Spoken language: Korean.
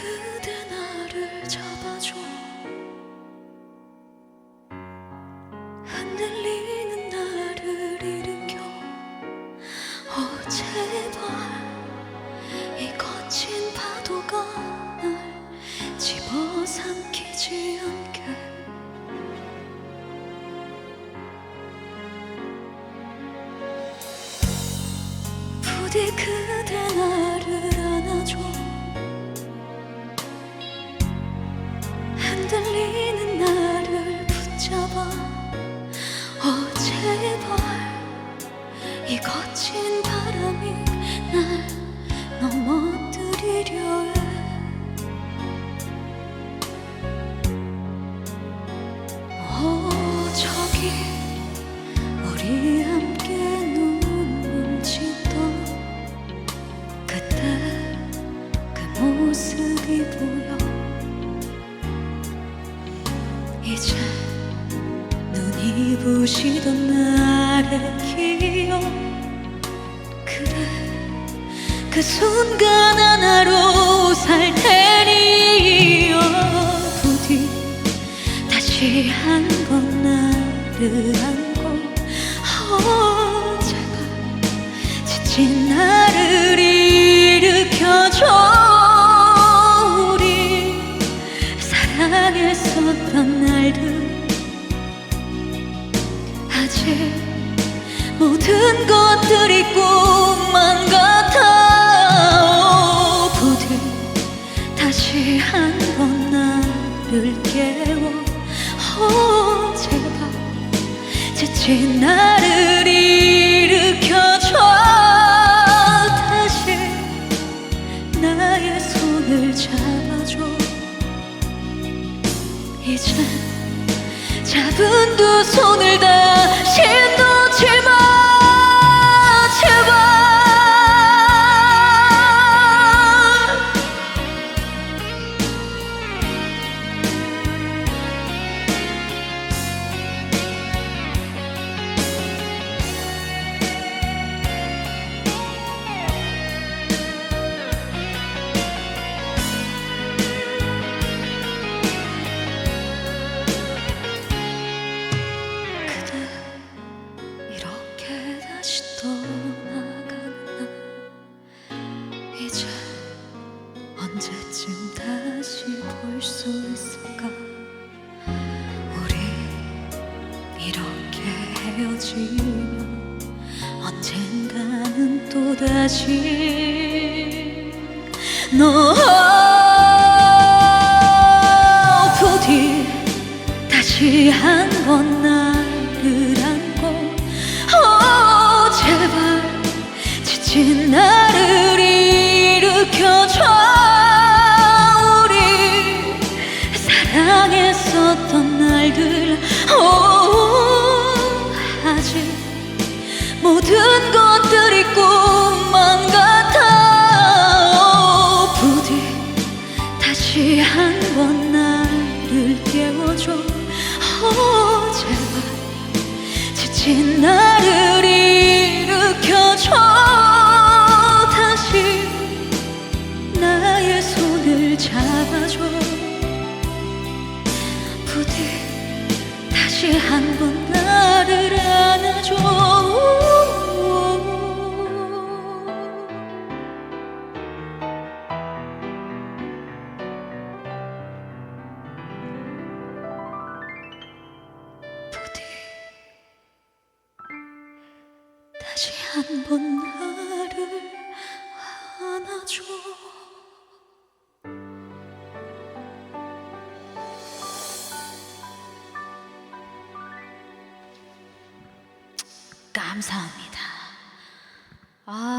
그대 나를 잡아줘. 흔들리는 나를 일으켜. 어 제발 이 거친 파도가 날 집어삼키지 않게. 부디 그 이 거친 바람이 날 넘어뜨리려 해. 어, 저기 우리 함께 눈물 짓던 그때 그 모습이 보여. 이제 눈이 부시던 날의 기억 그 순간 하나로 살 테니 어, 부디 다시 한 번 나를 안고 어 제발 지친 나를 일으켜줘. 우리 사랑했었던 날들. 아직 모든 것들이 꿈 오 제발 지친 나를 일으켜줘. 다시 나의 손을 잡아줘. 이제 잡은 두 손을 다 다시 볼 수 있을까? 우리 이렇게 헤어지면 언젠가는 또다시 너 부디 다시 한 번 나를 안고 어 제발 지친 나 사랑했었던 날들 오 아직 모든 것들이 꿈만 같아 오, 부디 다시 한 번 나를 깨워줘. 어 제발 지친 나를 다시 한 번 나를 안아줘 감사합니다. 아.